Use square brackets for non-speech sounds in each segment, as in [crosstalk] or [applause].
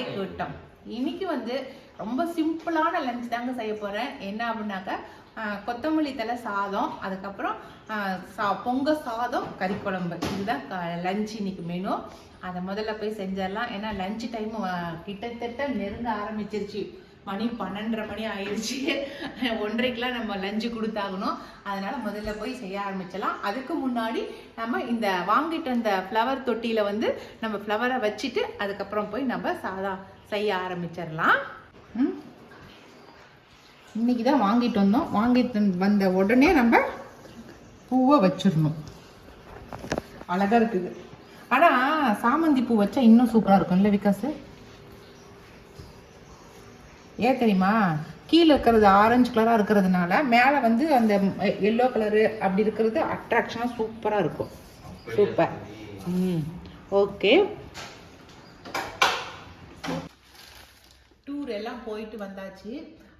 காக்கை கூட்டம் இன்னைக்கு வந்து ரொம்ப சிம்பிளான லஞ்ச் தாங்க செய்ய போறேன். என்ன அப்படின்னாக்கா கொத்தமல்லி தலை சாதம் அதுக்கப்புறம் சா- பொங்க சாதம் கறி குழம்பு. இதுதான் லஞ்ச் இன்னைக்கு மெனு அதை முதல்ல போய் செஞ்சிடலாம். ஏன்னா லஞ்ச் டைம் கிட்டத்தட்ட நெருங்க ஆரம்பிச்சிருச்சு. மணி பன்னெண்டரை மணி ஆயிடுச்சு. ஒன்றைக்கெலாம் நம்ம லஞ்சு கொடுத்தாகணும். அதனால் முதல்ல போய் செய்ய ஆரம்பிச்சலாம். அதுக்கு முன்னாடி நம்ம இந்த வாங்கிட்டு வந்த ஃப்ளவர் தொட்டியில் வந்து நம்ம ஃப்ளவரை வச்சுட்டு அதுக்கப்புறம் போய் நம்ம சாதா செய்ய ஆரம்பிச்சிடலாம். ம். இன்னைக்கு தான் வாங்கிட்டு வந்தோம். வாங்கிட்டு வந்த உடனே நம்ம பூவை வச்சிடணும். அழகாக இருக்குது. ஆனால் சாமந்தி பூ வச்சா இன்னும் சூப்பராக இருக்கும்ல விகாஸ் ஏன் தெரியுமா? கீழே இருக்கிறது ஆரஞ்சு கலராக இருக்கிறதுனால மேலே வந்து அந்த எல்லோ கலரு அப்படி இருக்கிறது அட்ராக்ஷனாக சூப்பராக இருக்கும். சூப்பர் ம். ஓகே டூர் எல்லாம் போயிட்டு வந்தாச்சு.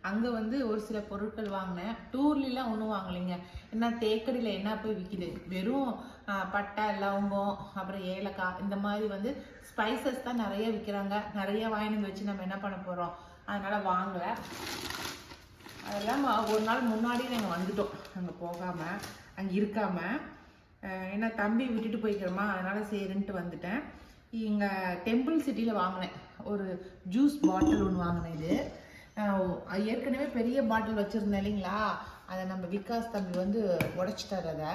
அங்கே வந்து ஒரு சில பொருட்கள் வாங்கினேன். டூர்லாம் ஒன்றும் வாங்கலைங்க. ஏன்னா தேக்கடியில் என்ன போய் விற்கிது வெறும் பட்டை லவங்கம் அப்புறம் ஏலக்காய் இந்த மாதிரி வந்து ஸ்பைசஸ் தான் நிறைய விற்கிறாங்க நிறைய வாங்கிட்டு வச்சு நம்ம என்ன பண்ண போகிறோம் அதனால் வாங்கலை. அதெல்லாம் ஒரு நாள் முன்னாடி நாங்கள் வந்துட்டோம். அங்கே போகாமல் அங்கே இருக்காமல் ஏன்னா தம்பி விட்டுட்டு போய்க்கிறோமா? அதனால் சரின்ட்டு வந்துட்டேன். இங்கே டெம்பிள் சிட்டியில் வாங்கினேன். ஒரு ஜூஸ் பாட்டில் ஒன்று வாங்கினேன் இது. ஏற்கனவே பெரிய பாட்டில் வச்சுருந்தேன் இல்லைங்களா? அதை நம்ம விகாஸ் தம்பி வந்து உடச்சிட்டார் அதை.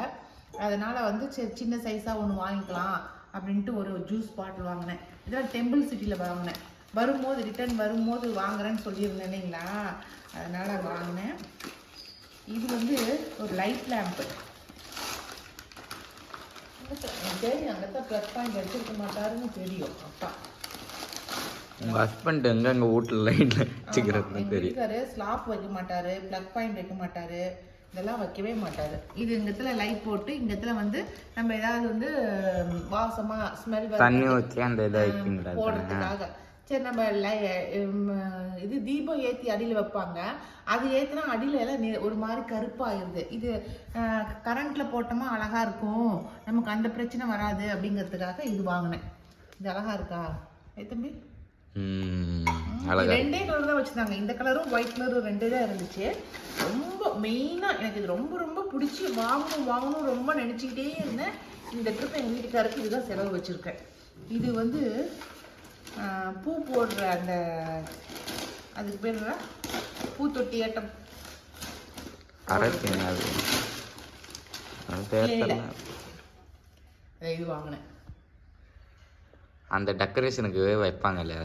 அதனால் வந்து சரி சின்ன சைஸாக ஒன்று வாங்கிக்கலாம் அப்படின்ட்டு ஒரு ஜூஸ் பாட்டில் வாங்கினேன். இதெல்லாம் டெம்பிள் சிட்டியில் வாங்கினேன். வரும்போது ரிட்டர்ன் வரும்போது வாங்குறேன்னு சொல்லியிருந்தேன் இல்லைங்களா? அதனால் வாங்கினேன். இது வந்து ஒரு லைட் லேம்ப்பு தெரியும் அங்கே தான் ப்ளஸ் பாயிண்ட் வச்சிருக்க மாட்டாருன்னு தெரியும் அப்பா. உங்க ஹஸ்பண்ட் எங்க எங்க வீட்டுல லைன்ல வச்சுக்கிறது தெரியும். ஸ்லாப் வைக்க மாட்டாரு ப்ளக் பாயிண்ட் வைக்க மாட்டாரு. இதெல்லாம் வைக்கவே மாட்டாரு. இது இந்த இடத்துல லைட் போட்டு இந்த இடத்துல வந்து நம்ம ஏதாவது வந்து ம், வாசமா ஸ்மெல் தண்ணி ஊற்றி அந்த இதை? போடுறதுக்காக. சரி நம்ம இது தீபம் ஏத்தி அடியில வைப்பாங்க. அது ஏத்துனா அடியில எல்லாம் ஒரு மாதிரி கருப்பாயிருது. இது கரண்ட்ல போட்டோமா அழகா இருக்கும். நமக்கு அந்த பிரச்சனை வராது அப்படிங்கிறதுக்காக இது வாங்கினேன். இது அழகா இருக்கா? ஏ தம்பி? ரெண்டே கலர் தான் வச்சிருந்தாங்க. இந்த கலரும் ஒயிட் கலரும் ரெண்டே தான் இருந்துச்சு. ரொம்ப மெயினா எனக்கு இது ரொம்ப ரொம்ப பிடிச்சி வாங்கணும் வாங்கணும் ரொம்ப நினைச்சுக்கிட்டே இருந்தேன். இந்த ட்ரிப் எங்க வீட்டுக்காருக்கு இதுதான் செலவு வச்சிருக்கேன். இது வந்து பூ போடுற அந்த அதுக்கு பேர் என்ன? பூத்தொட்டி ஆட்டம். இது வாங்கினேன். அந்த டெக்கரேஷனுக்கு வைப்பாங்கல்ல?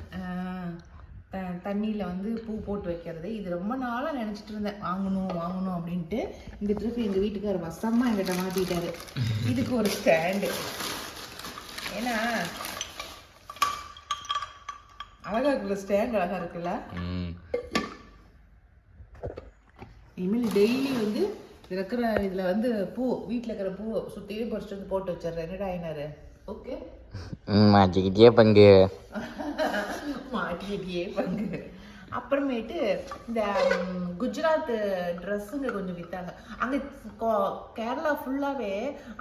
தண்ணியில வந்து பூ போட்டு வைக்கிறது. இது ரொம்ப நாளா நினைச்சிட்டு இருந்தேன். வாங்கணும் வாங்கணும் அப்படின்ட்டு. இந்த ட்ரிப் எங்க வீட்டுக்காரர் வசமா எங்கிட்ட மாட்டிட்டாரு இதுக்கு ஒரு ஸ்டாண்டு ஏன்னா அழகா இருக்குல்ல ஸ்டாண்ட் அழகா இருக்குல்ல? இனிமேல் டெய்லி வந்து இருக்கிற இதுல வந்து பூ வீட்ல இருக்கிற பூ சுத்தியும் பறிச்சுட்டு வந்து போட்டு வச்சிடுறேன். என்னடா ஆயினாரு ஓகே? மாட்டிக்கிட்டே பங்கு. [laughs] மாட்டிக்கிட்டே பங்கு. அப்புறமேட்டு இந்த குஜராத் ட்ரெஸ்ஸுங்க கொஞ்சம் விற்றாங்க அங்கே கேரளா ஃபுல்லாகவே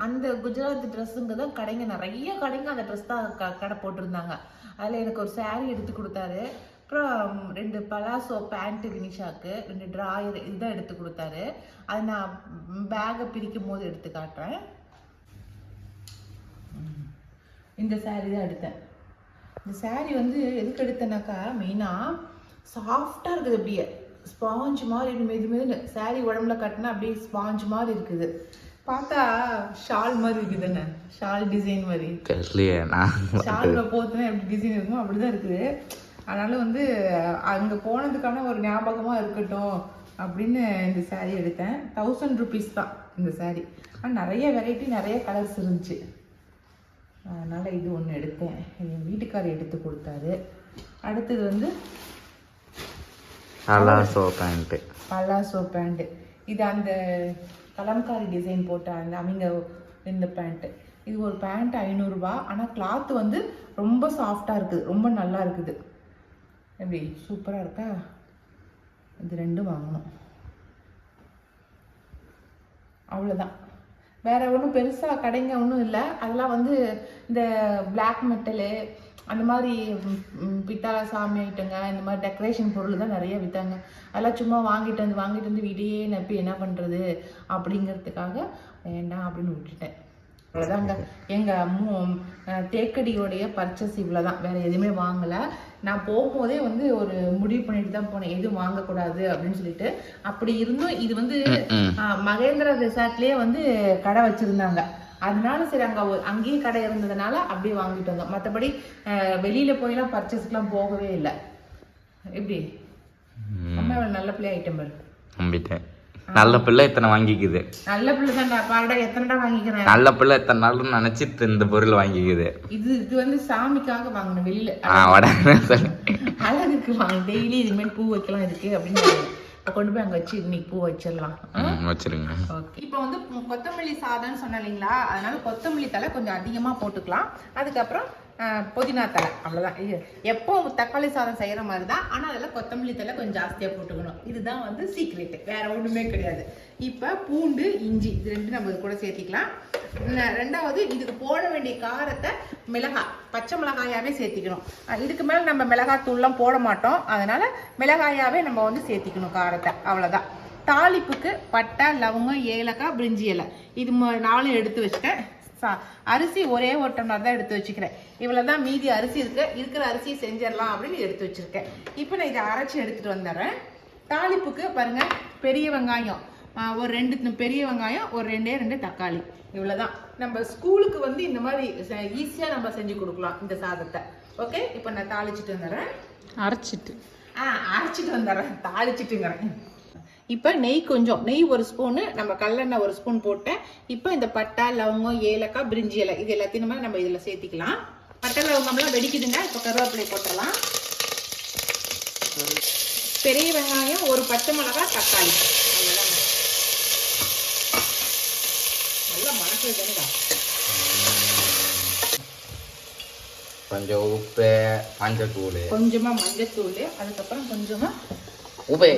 அந்த குஜராத் ட்ரெஸ்ஸுங்க தான் கடைங்க நிறைய கடைங்க அந்த ட்ரெஸ் தான் க கடை போட்டிருந்தாங்க. அதில் எனக்கு ஒரு சேரீ எடுத்து கொடுத்தாரு. அப்புறம் ரெண்டு பலாசோ பேண்ட்டு வினிஷாக்கு ரெண்டு ட்ராயர் இதுதான் எடுத்து கொடுத்தாரு. அது நான் பேகை பிரிக்கும் போது எடுத்து காட்டுறேன். இந்த சாரீ தான் எடுத்தேன். இந்த சாரீ வந்து எதுக்கு எடுத்தேனாக்கா மெயினாக சாஃப்டாக இருக்குது அப்படியே. ஸ்பாஞ்ச் மாதிரி மெது மெதுன்னு சாரீ உடம்புல கட்டினா அப்படியே ஸ்பாஞ்ச் மாதிரி இருக்குது. பார்த்தா ஷால் மாதிரி இருக்குது தானே ஷால் டிசைன் மாதிரி. தெரியலையே நான் ஷால்ல போத்துனா எப்படி டிசைன் இருக்குமோ அப்படிதான் இருக்குது. அதனால வந்து அங்கே போனதுக்கான ஒரு ஞாபகமா இருக்கட்டும் அப்படின்னு இந்த saree எடுத்தேன். தௌசண்ட் ருபீஸ் தான் இந்த saree. ஆனால் நிறைய வெரைட்டி நிறைய கலர்ஸ் இருந்துச்சு. அதனால இது ஒன்று எடுத்தேன். என் வீட்டுக்காரர் எடுத்து கொடுத்தாரு. அடுத்தது வந்து அலாசோ பேண்ட்டு பல்லாசோ பேண்ட்டு இது அந்த கலம்காரி டிசைன் போட்ட அந்த அவங்க இந்த பேண்ட்டு இது ஒரு பேண்ட் ஐநூறுரூபா ஆனால் கிளாத் வந்து ரொம்ப சாஃப்டாக இருக்குது. ரொம்ப நல்லா இருக்குது. எப்படி? சூப்பராக இருக்கா? இது ரெண்டும் வாங்கணும். அவ்வளோதான் வேறு ஒன்றும் பெருசாக கடைங்க ஒன்றும் இல்லை. அதெல்லாம் வந்து இந்த பிளாக் மெட்டலு அந்த மாதிரி பித்தளை சாமி ஐட்டங்க இந்த மாதிரி டெக்கரேஷன் பொருள் தான் நிறைய விற்றாங்க அதெல்லாம் சும்மா வாங்கிட்டு வந்து வாங்கிட்டு வந்து வீடையே நப்பி என்ன பண்ணுறது அப்படிங்கிறதுக்காக வேண்டாம் அப்படின்னு விட்டுட்டேன். அவ்வளோதாங்க எங்கள் தேக்கடியோடைய பர்ச்சேஸ் இவ்வளோ தான் வேறு எதுவுமே வாங்கலை. நான் போகும்போதே வந்து ஒரு முடிவு பண்ணிட்டு தான் போனேன். எதுவும் வாங்கக்கூடாது அப்படின்னு சொல்லிட்டு. அப்படி இருந்தும் இது வந்து மகேந்திரா ரிசார்ட்லயே வந்து கடை வச்சிருந்தாங்க. அதனால சரி அங்க அங்கேயே கடை இருந்ததுனால அப்படியே வாங்கிட்டு வந்தோம். மற்றபடி வெளியில போயெல்லாம் பர்ச்சேஸ்க்குலாம் போகவே இல்லை. எப்படி? அம்மா நல்ல பிள்ளை ஐட்டம் நம்பிட்டேன். நல்ல பிள்ளை இத்தனை வாங்கிக்குது. நல்ல பிள்ளை தான்டா. பாருடா எத்தனைடா வாங்கிக்கிறேன்? நல்ல பிள்ளை இத்தனை நாள் நினைச்சு இந்த பொருள் வாங்கிக்குது. இது இது வந்து சாமிக்காக வாங்கின வெளியில. அழகுக்கு வாங்க. டெய்லி இது மாதிரி பூ வைக்கலாம் இருக்கு அப்படின்னு கொண்டு போய் அங்க வச்சு இன்னைக்கு பூ வச்சிடலாம். வச்சிருங்க. ஓகே. இப்போ வந்து கொத்தமல்லி சாதம்னு சொன்னேன் இல்லைங்களா? அதனால கொத்தமல்லி தலை கொஞ்சம் அதிகமாக போட்டுக்கலாம். அதுக்கப்புறம் புதினா தலை அவ்வளோதான் இது எப்போ தக்காளி சாதம் செய்கிற மாதிரி தான் ஆனால் அதில் கொத்தமல்லி தலை கொஞ்சம் ஜாஸ்தியாக போட்டுக்கணும். இதுதான் வந்து சீக்ரெட்டு வேற ஒன்றுமே கிடையாது. இப்போ பூண்டு இஞ்சி இது ரெண்டு நம்ம இது கூட சேர்த்திக்கலாம். ரெண்டாவது இதுக்கு போட வேண்டிய காரத்தை மிளகாய் பச்சை மிளகாயாவே சேர்த்திக்கணும். இதுக்கு மேலே நம்ம மிளகாய் தூள்லாம் போட மாட்டோம். அதனால் மிளகாயாவே நம்ம வந்து சேர்த்திக்கணும் காரத்தை. அவ்வளோதான் தாளிப்புக்கு பட்டை லவங்கம் ஏலக்காய் பிரிஞ்சி இலை. இது நாலும் எடுத்து வச்சுட்டேன். அரிசி ஒரே ஒரு டம்ளர் தான் எடுத்து வச்சுக்கிறேன். இவ்வளோ தான் மீதி அரிசி இருக்கு. இருக்கிற அரிசியை செஞ்சிடலாம் அப்படின்னு எடுத்து வச்சிருக்கேன். இப்போ நான் இதை அரைச்சி எடுத்துட்டு வந்துடுறேன். தாளிப்புக்கு பாருங்க பெரிய வெங்காயம். ஒரு ரெண்டு பெரிய வெங்காயம் ஒரு ரெண்டே ரெண்டு தக்காளி. இவ்வளோதான் நம்ம ஸ்கூலுக்கு வந்து இந்த மாதிரி ஈஸியாக நம்ம செஞ்சு கொடுக்கலாம் இந்த சாதத்தை. ஓகே இப்போ நான் தாளிச்சிட்டு வந்துடுறேன். அரைச்சிட்டு. ஆ அரைச்சிட்டு வந்துடுறேன். தாளிச்சிட்டுங்கிறேன். இப்போ நெய் கொஞ்சம் நெய் ஒரு ஸ்பூனு நம்ம கல்லெண்ணெய் ஒரு ஸ்பூன் போட்டேன் இப்போ இந்த பட்டை லவங்கம் ஏலக்காய் பிரிஞ்சி இலை இது எல்லாத்தையும் நம்ம நம்ம இதில் சேர்த்திக்கலாம். பட்டை லவங்கம்லாம் வெடிக்குதுங்க. இப்போ கருவேப்பிலை போட்டுடலாம். பெரிய வெங்காயம் ஒரு பச்சை மிளகாய் தக்காளி. நல்லா தானுடா கொஞ்சம் உப்பு மஞ்சத்தூள். கொஞ்சமாக மஞ்சத்தூள் அதுக்கப்புறம் கொஞ்சமாக உப்பு.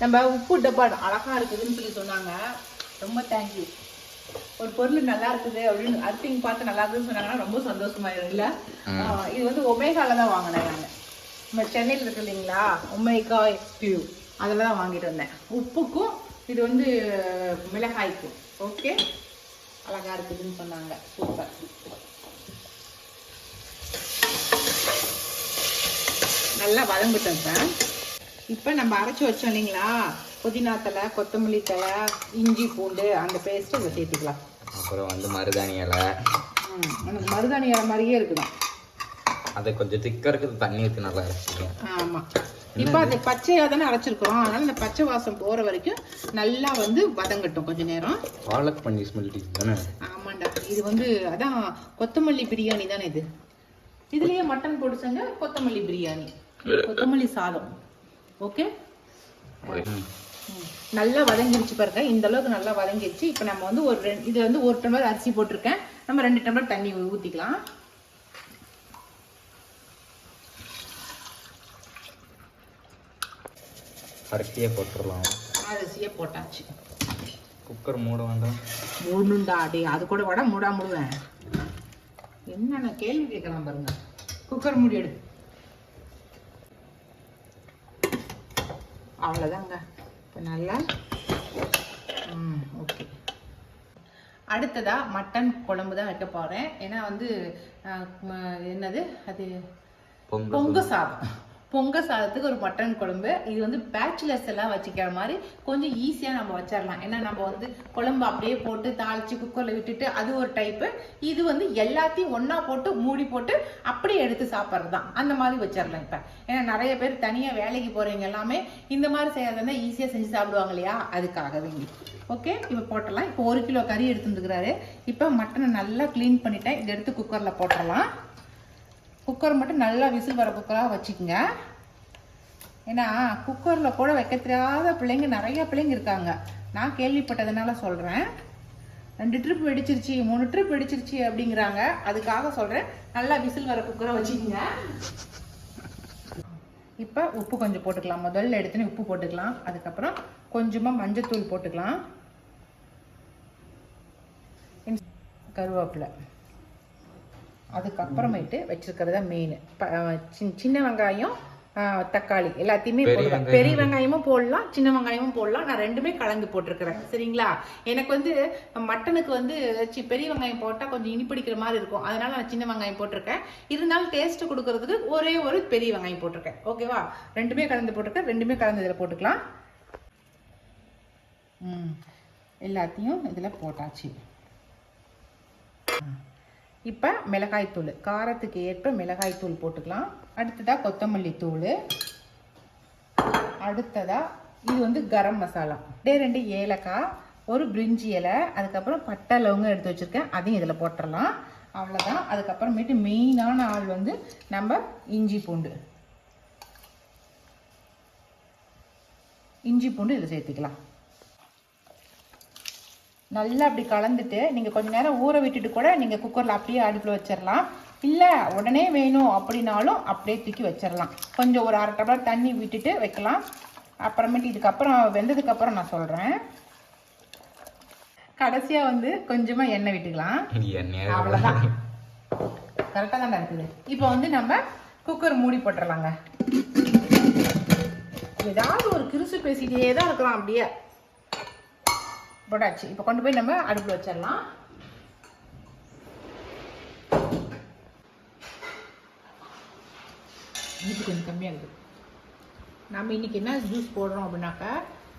நம்ம உப்பு டப்பா அழகா இருக்குதுன்னு சொல்லி சொன்னாங்க. ரொம்ப தேங்க்யூ ஒரு பொருள் நல்லா இருக்குது அப்படின்னு அர்த்திங் பார்த்து நல்லா இருக்குதுன்னு சொன்னாங்கன்னா ரொம்ப சந்தோஷமாயிரும் இல்ல இது வந்து ஒமேகால தான் வாங்கினேன் நான். நம்ம சென்னையில் இருக்கு இல்லைங்களா? ஒமேகா எக்ஸ்பியூ அதில் தான் வாங்கிட்டு வந்தேன். உப்புக்கும் இது வந்து மிளகாய்க்கும். ஓகே அழகா இருக்குதுன்னு சொன்னாங்க. சூப்பர் நல்லா வதங்கிட்டோம் சார். இப்போ நம்ம அரைச்சி வச்சோம் இல்லைங்களா? புதினா தலை கொத்தமல்லி தலை இஞ்சி பூண்டு அந்த பேஸ்ட்டு இதை சேர்த்துக்கலாம். அப்புறம் வந்து மருதாணி இலை. எனக்கு மருதாணி இலை மாதிரியே இருக்குதான். அது கொஞ்சம் திக்கா இருக்குது தண்ணி ஊற்றி நல்லா அரைச்சிக்கலாம் ஆமாம் இப்போ அது பச்சையாக தானே அரைச்சிருக்கிறோம். அதனால இந்த பச்சை வாசம் போகிற வரைக்கும் நல்லா வந்து வதங்கட்டும் கொஞ்ச நேரம். பாலக் பண்ணி ஸ்மெல் தானே? ஆமாண்டா. இது வந்து அதான் கொத்தமல்லி பிரியாணி தானே இது? இதுலயே மட்டன் பொடிச்சங்க கொத்தமல்லி பிரியாணி. கொத்தமல்லி சாதம். ஓகே? ம். நல்லா வதங்கிருச்சு பாருங்க. இந்த அளவுக்கு நல்லா வதங்கிருச்சு. இப்போ நம்ம வந்து ஒரு ரெண்டு இது வந்து ஒரு டம்ளர் அரிசி போட்டிருக்கேன். நம்ம ரெண்டு டம்ளர் தண்ணி ஊ- ஊத்திக்கலாம். அரிசியே போட்டுடலாம் அரிசியை போட்டாச்சு. குக்கர் மூட வேண்டாம். மூணுண்டா டே அது கூட விட மூடா மூடுவேன். என்னென்ன கேள்வி கேட்கலாம் பாருங்க. குக்கர் மூடி எடு. அவ்வளோதாங்க இப்போ நல்லா ஓகே அடுத்ததா மட்டன் குழம்பு தான் வைக்க போறேன். ஏன்னா வந்து என்னது? அது பொங்க சாதம். பொங்க சாதத்துக்கு ஒரு மட்டன் குழம்பு. இது வந்து பேச்சுலர்ஸ் எல்லாம் வச்சுக்கிற மாதிரி கொஞ்சம் ஈஸியாக நம்ம வச்சிடலாம் ஏன்னா நம்ம வந்து குழம்பு அப்படியே போட்டு தாளிச்சு குக்கரில் விட்டுட்டு அது ஒரு டைப்பு இது வந்து எல்லாத்தையும் ஒன்றா போட்டு மூடி போட்டு அப்படியே எடுத்து சாப்பிட்றது தான் அந்த மாதிரி வச்சிடலாம் இப்போ. ஏன்னா நிறைய பேர் தனியாக வேலைக்கு போகிறவங்க எல்லாமே இந்த மாதிரி செய்யறதுனா ஈஸியாக செஞ்சு சாப்பிடுவாங்க இல்லையா? அதுக்காக வேண்டி ஓகே இப்போ போட்டலாம் இப்போ ஒரு கிலோ கறி எடுத்துருக்குறாரு இப்போ மட்டனை நல்லா க்ளீன் பண்ணிட்டேன். இதை எடுத்து குக்கரில் போட்டுடலாம். குக்கர் மட்டும் நல்லா விசில் வர குக்கராக வச்சுக்கோங்க. ஏன்னா குக்கரில் கூட வைக்க தெரியாத பிள்ளைங்க நிறைய பிள்ளைங்க இருக்காங்க. நான் கேள்விப்பட்டதுனால சொல்கிறேன் ரெண்டு ட்ரிப் வெடிச்சிருச்சு மூணு ட்ரிப் வெடிச்சிருச்சு அப்படிங்கிறாங்க. அதுக்காக சொல்கிறேன் நல்லா விசில் வர குக்கரை வச்சுக்கோங்க. இப்போ உப்பு கொஞ்சம் போட்டுக்கலாம். முதல்ல எடுத்துன்னு உப்பு போட்டுக்கலாம். அதுக்கப்புறம் கொஞ்சமாக மஞ்சத்தூள் போட்டுக்கலாம். கருவேப்பிலை. அதுக்கப்புறமேட்டு வச்சிருக்கிறது மெயின் சின்ன வெங்காயம் தக்காளி எல்லாத்தையுமே பெரிய போடுவேன் பெரிய வெங்காயமும் போடலாம் சின்ன வெங்காயமும் போடலாம். நான் ரெண்டுமே கலந்து போட்டிருக்கிறேன். சரிங்களா? எனக்கு வந்து மட்டனுக்கு வந்து பெரிய வெங்காயம் போட்டால் கொஞ்சம் இனிப்பிடிக்கிற மாதிரி இருக்கும். அதனால நான் சின்ன வெங்காயம் போட்டிருக்கேன். இருந்தாலும் டேஸ்ட் கொடுக்கறதுக்கு ஒரே ஒரு பெரிய வெங்காயம் போட்டிருக்கேன். ஓகேவா ரெண்டுமே கலந்து போட்டிருக்கேன். ரெண்டுமே கலந்து இதில் போட்டுக்கலாம். எல்லாத்தையும் இதில் போட்டாச்சு. இப்போ மிளகாய்த்தூள். காரத்துக்கு ஏற்ப மிளகாய்த்தூள் போட்டுக்கலாம். அடுத்ததாக கொத்தமல்லி தூள். அடுத்ததாக இது வந்து கரம் மசாலா. ரெண்டே ரெண்டு ஏலக்காய் ஒரு பிரிஞ்சி இலை அதுக்கப்புறம் பட்டை லவங்கம் எடுத்து வச்சுருக்கேன். அதையும் இதில் போட்டுடலாம் அவ்வளோதான் அதுக்கப்புறமேட்டு மெயினான ஆள் வந்து நம்ம இஞ்சி பூண்டு. இஞ்சி பூண்டு இதில் சேர்த்துக்கலாம். நல்லா அப்படி கலந்துட்டு நீங்கள் கொஞ்ச நேரம் ஊற விட்டுட்டு கூட நீங்கள் குக்கரில் அப்படியே அடுப்பில் வச்சிடலாம் இல்லை உடனே வேணும் அப்படின்னாலும் அப்படியே தூக்கி வச்சிடலாம் கொஞ்சம் ஒரு அரை டம்ளர் தண்ணி விட்டுட்டு வைக்கலாம். அப்புறமேட்டு இதுக்கப்புறம் வெந்ததுக்கப்புறம் நான் சொல்கிறேன் கடைசியாக வந்து கொஞ்சமாக எண்ணெய் விட்டுக்கலாம். அவ்வளோதான் கரெக்டாக தான் இருக்குது? இப்போ வந்து நம்ம குக்கர் மூடி போட்டுடலாங்க ஏதாவது ஒரு கிறுசு பேசிட்டே தான் இருக்கிறோம் அப்படியே. போட்டாச்சு. இப்போ கொண்டு போய் நம்ம அடுப்பில் வச்சிடலாம். இன்னைக்கு கொஞ்சம் கம்மியாக இருக்குது நம்ம இன்னைக்கு என்ன ஜூஸ் போடுறோம் அப்படின்னாக்கா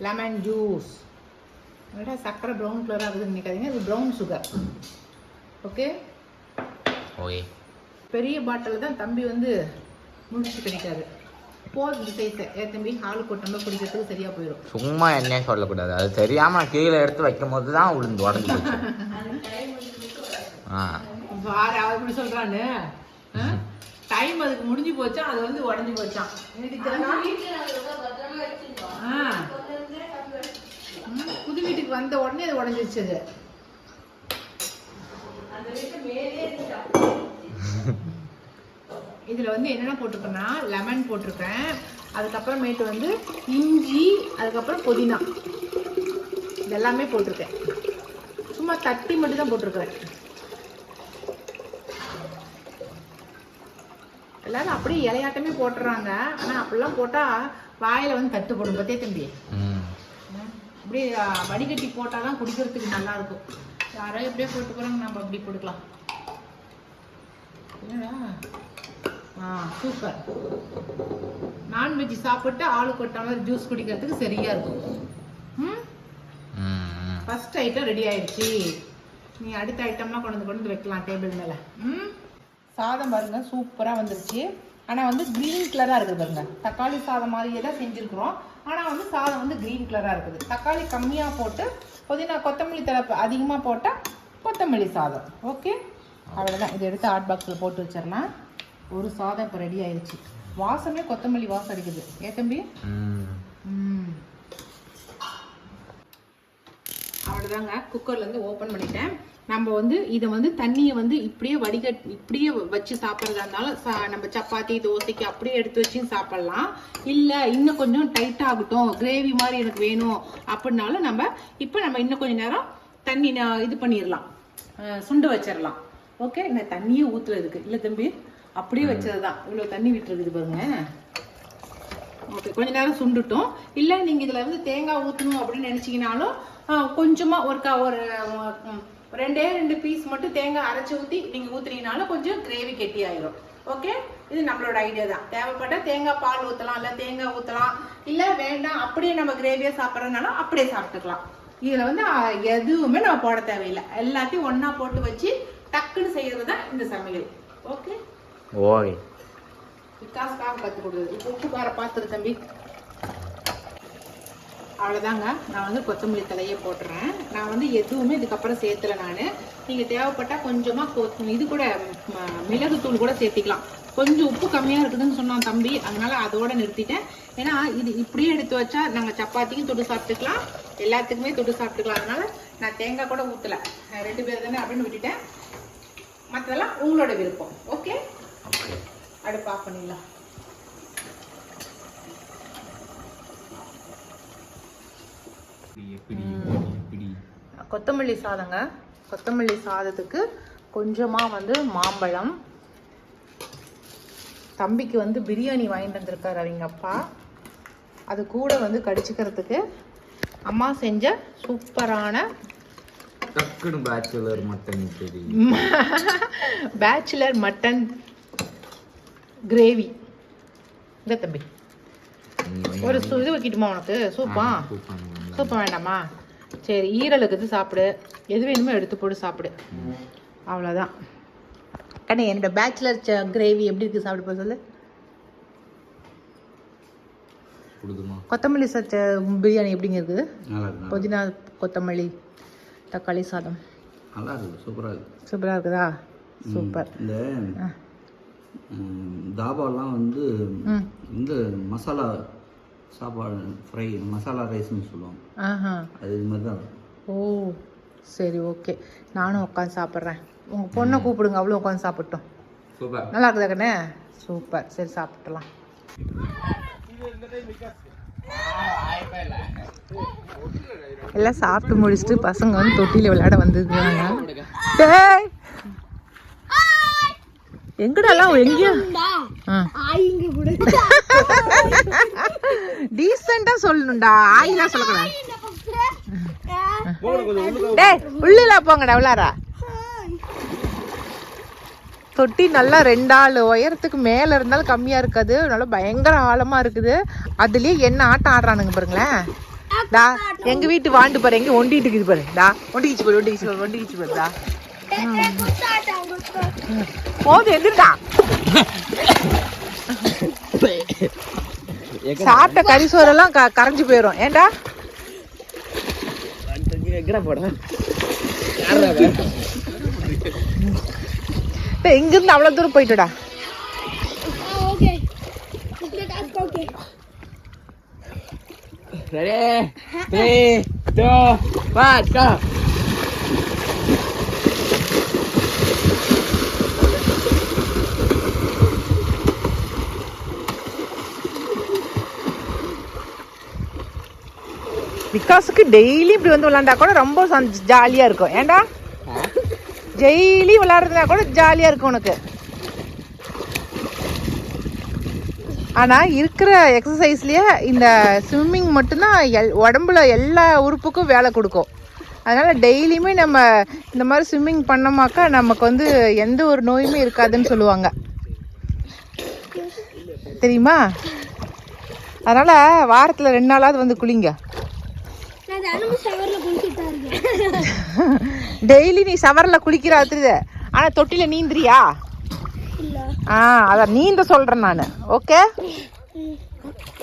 லெமன் ஜூஸ் விட சக்கரை ப்ரௌன் கலராக இருக்குதுன்னு நினைக்காதீங்க. இது ப்ரௌன் சுகர் ஓகே ஓகே பெரிய பாட்டில் தான் தம்பி வந்து முடிச்சு கிடைக்காது போதும் சைஸை ஏ தம்பி ஹால் கொட்டம்போ குடிக்கிறதுக்கு சரியாக போயிடும் சும்மா எண்ணெய் சொல்லக்கூடாது. அது தெரியாம நான் கீழே எடுத்து வைக்கும் போது தான் உளுந்து உடஞ்சி போச்சு. ஆ. வார அவர் இப்படி சொல்கிறான்னு டைம் அதுக்கு முடிஞ்சு போச்சா அது வந்து உடஞ்சி போச்சான் புது வீட்டுக்கு வந்த உடனே அது உடஞ்சிருச்சு அது. இதில் வந்து என்னென்ன போட்டிருக்கேன்னா லெமன் போட்டிருக்கேன் அதுக்கப்புறமேட்டு வந்து இஞ்சி அதுக்கப்புறம் புதினா. இதெல்லாமே போட்டிருக்கேன். சும்மா தட்டி மட்டும் தான் போட்டிருக்கிறேன். எல்லாரும் அப்படியே இலையாட்டமே போட்டுறாங்க. ஆனால் அப்படிலாம் போட்டால் வாயில் வந்து தட்டுப்படும் பத்தே தம்பி. அப்படியே வடிகட்டி போட்டால் தான் குடிக்கிறதுக்கு நல்லா இருக்கும் யாரோ எப்படியே போட்டு போகிறாங்க நம்ம அப்படி கொடுக்கலாம் என்னடா? ஆ சூப்பர். நான்வெஜ் சாப்பிட்டு ஆளுக்கு ஒரு டம்ளர் ஜூஸ் குடிக்கிறதுக்கு சரியா இருக்கும். ம். ஃபர்ஸ்ட் ஐட்டம் ரெடி ஆயிடுச்சு. நீ அடுத்த ஐட்டம்லாம் கொண்டு வந்து கொண்டு வந்து வைக்கலாம் டேபிள் மேலே. ம்? சாதம் பாருங்க சூப்பராக வந்துருச்சு. ஆனால் வந்து க்ரீன் கலராக இருக்குது பாருங்க. தக்காளி சாதம் மாதிரியே தான் செஞ்சுருக்குறோம். ஆனால் வந்து சாதம் வந்து க்ரீன் கலராக இருக்குது. தக்காளி கம்மியாக போட்டு புதினா கொத்தமல்லி தலை அதிகமாக போட்டால் கொத்தமல்லி சாதம். ஓகே அவ்வளோதான் இதை எடுத்து ஹாட் பாக்ஸில் போட்டு வச்சிடலாம். ஒரு சாதம் இப்போ ரெடி ஆயிடுச்சு வாசமே கொத்தமல்லி வாசம் அடிக்குது. ஏ தம்பி? அவ்வளோதாங்க குக்கர்லேருந்து ஓப்பன் பண்ணிட்டேன். நம்ம வந்து இதை வந்து தண்ணியை வந்து இப்படியே வடிகட் இப்படியே வச்சு சாப்பிட்றதா இருந்தாலும் சா- நம்ம சப்பாத்தி தோசைக்கு அப்படியே எடுத்து வச்சு சாப்பிட்லாம். இல்லை இன்னும் கொஞ்சம் டைட் ஆகட்டும். கிரேவி மாதிரி எனக்கு வேணும் அப்படின்னாலும் நம்ம இப்போ நம்ம இன்னும் கொஞ்ச நேரம் தண்ணி இது பண்ணிடலாம் சுண்ட வச்சிடலாம் ஓகே நான் தண்ணியே ஊற்றுறதுக்கு இல்லை தம்பி? அப்படியே வச்சது தான் இவ்வளோ தண்ணி விட்டுருக்குது பாருங்க. ஓகே கொஞ்ச நேரம் சுண்டுட்டோம். இல்லை நீங்கள் இதில் வந்து தேங்காய் ஊற்றணும் அப்படின்னு நினச்சிங்கனாலும் கொஞ்சமாக ஒரு க ஒரு ரெண்டே ரெண்டு பீஸ் மட்டும் தேங்காய் அரைச்சி ஊற்றி நீங்கள் ஊற்றுனீங்கனாலும் கொஞ்சம் கிரேவி கெட்டி ஆயிரும். ஓகே? இது நம்மளோட ஐடியா தான். தேவைப்பட்ட தேங்காய் பால் ஊற்றலாம் இல்லை தேங்காய் ஊற்றலாம் இல்லை வேண்டாம் அப்படியே நம்ம கிரேவியாக சாப்பிட்றதுனாலும் அப்படியே சாப்பிட்டுக்கலாம். இதில் வந்து எதுவுமே நம்ம போட தேவையில்லை. எல்லாத்தையும் ஒன்றா போட்டு வச்சு டக்குன்னு செய்கிறது தான் இந்த சமையல். ஓகே? ஓகே விகாஸ்க்காக கற்றுக் கொடுக்குது. இப்போ உப்பு கார பாத்துரு தம்பி. அவ்வளோதாங்க நான் வந்து கொத்தமல்லி தலையே போட்டுறேன். நான் வந்து எதுவுமே இதுக்கப்புறம் சேர்த்துல நான். நீங்கள் தேவைப்பட்டால் கொஞ்சமாக கொ இது கூட ம- மிளகுத்தூள் கூட சேர்த்திக்கலாம். கொஞ்சம் உப்பு கம்மியாக இருக்குதுன்னு சொன்னான் தம்பி. அதனால அதோட நிறுத்திட்டேன். ஏன்னா இது இப்படியே எடுத்து வச்சா நாங்கள் சப்பாத்திக்கும் தொட்டு சாப்பிட்டுக்கலாம். எல்லாத்துக்குமே தொட்டு சாப்பிட்டுக்கலாம். அதனால நான் தேங்காய் கூட ஊற்றலை ரெண்டு பேர் தானே அப்படின்னு விட்டுட்டேன். மற்றதெல்லாம் உங்களோட விருப்பம். ஓகே? அடுப்பு ஆஃப் பண்ணிடலாம். கொத்தமல்லி சாதங்க. கொத்தமல்லி சாதத்துக்கு கொஞ்சமாக வந்து மாம்பழம். தம்பிக்கு வந்து பிரியாணி வாங்கிட்டு வந்திருக்காரு அவங்க அப்பா. அது கூட வந்து கடிச்சுக்கிறதுக்கு அம்மா செஞ்ச சூப்பரான bachelor mutton bachelor mutton gravy இந்த தம்பி. ஒரு இது வைக்கட்டுமா உனக்கு? சூப்பா? சூப்பா வேண்டாமா? சரி ஈரலுக்கு இது சாப்பிடு. எது வேணுமோ எடுத்து போட்டு சாப்பிடு. அவ்வளோதான் கண்ணே என்னோட பேச்சுலர் கிரேவி எப்படி இருக்கு? சாப்பிடு போய் சொல்லு. கொத்தமல்லி சச்ச பிரியாணி எப்படிங்க இருக்குது? புதினா கொத்தமல்லி தக்காளி சாதம். நல்லா இருக்கு சூப்பராக இருக்கு சூப்பராக இருக்குதா? சூப்பர். தாபாலாம் வந்து இந்த மசாலா சாப்பாடு ஃப்ரை மசாலா ரைஸ்னு சொல்லுவாங்க. அது இது மாதிரி தான். ஓ சரி ஓகே நானும் உட்காந்து சாப்பிட்றேன். உங்கள் பொண்ணை கூப்பிடுங்க அவ்வளோ உட்காந்து சாப்பிட்டோம். சூப்பர். நல்லா இருக்குதா கண்ணே? சூப்பர். சரி சாப்பிட்டலாம் எல்லாம் சாப்பிட்டு முடிச்சுட்டு பசங்க வந்து தொட்டியில் விளையாட வந்துருக்காங்க எங்கடாலாம் எங்கேயும் டீசெண்டா சொல்லணும்டா. ஆயிலாம் சொல்லக்கூடாது. டேய் உள்ளில போங்கடா உள்ளாரா. தொட்டி நல்லா ரெண்டாள். உயரத்துக்கு மேல இருந்தாலும் கம்மியா இருக்காது. நல்லா பயங்கர ஆழமா இருக்குது. அதுலயே என்ன ஆட்டம் ஆடுறானுங்க பாருங்களேன். டா எங்க வீட்டு வாண்டு பாரு எங்க ஒண்டிட்டு இருக்குது பாரு. டா ஒண்டிக்கிச்சு பாரு ஒண்டிக்கிச்சு பாரு ஒண்டிக்கிச்சு பாரு டா. போது எந்திரடா சாப்பிட்ட கறி சோறெல்லாம் க கரைஞ்சு போயிடும் ஏன்டா டேய், இங்க இருந்து அவ்வளவு தூரம் போயிட்டுடா Ready? Three, two, one, go! விகாஸுக்கு டெய்லி இப்படி வந்து விளாண்டா கூட ரொம்ப ஜாலியாக இருக்கும். ஏண்டா? டெய்லி விளாட்றதுனா கூட ஜாலியாக இருக்கும் உனக்கு. ஆனால் இருக்கிற எக்ஸசைஸ்லேயே இந்த ஸ்விம்மிங் மட்டும்தான் எல் உடம்புல எல்லா உறுப்புக்கும் வேலை கொடுக்கும். அதனால் டெய்லியுமே நம்ம இந்த மாதிரி ஸ்விம்மிங் பண்ணோமாக்கா நமக்கு வந்து எந்த ஒரு நோயுமே இருக்காதுன்னு சொல்லுவாங்க. தெரியுமா? அதனால் வாரத்தில் ரெண்டு நாளாவது வந்து குளிங்க நான் தினமும் ஷவர்ல குளிச்சுட்டு தான் இருக்கேன் டெய்லி நீ சவரில் குளிக்கிற தெரியுது ஆனால் தொட்டியில் நீந்துறியா? இல்ல. ஆ அதான் நீந்த சொல்கிறேன் நான். ஓகே?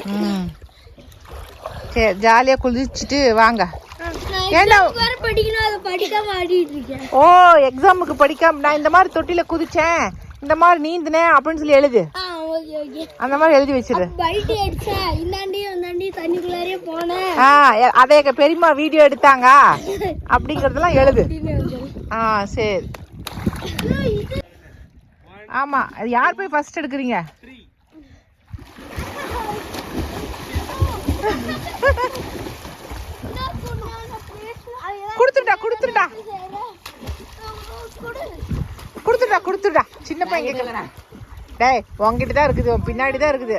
ம். சரி ஜாலியாக குளிச்சுட்டு வாங்க. அதை ஓ எக்ஸாமுக்கு படிக்காம நான் இந்த மாதிரி தொட்டியில் குதிச்சேன் இந்த மாதிரி நீந்தினேன் அப்படின்னு சொல்லி எழுது. அந்த மாதிரி எழுதி வச்சிரு. ஆ அதை எங்கள் பெரியம்மா வீடியோ எடுத்தாங்க. அப்படிங்கிறதெல்லாம் எழுது. ஆ சரி. ஆமா அது யார் போய் ஃபர்ஸ்ட் எடுக்கிறீங்க? கொடுத்துட்டா கொடுத்துட்டா. கொடுத்துட்டா கொடுத்துட்டா. சின்ன பையன் கேட்கல டேய் உங்ககிட்ட தான் இருக்குது பின்னாடி தான் இருக்குது.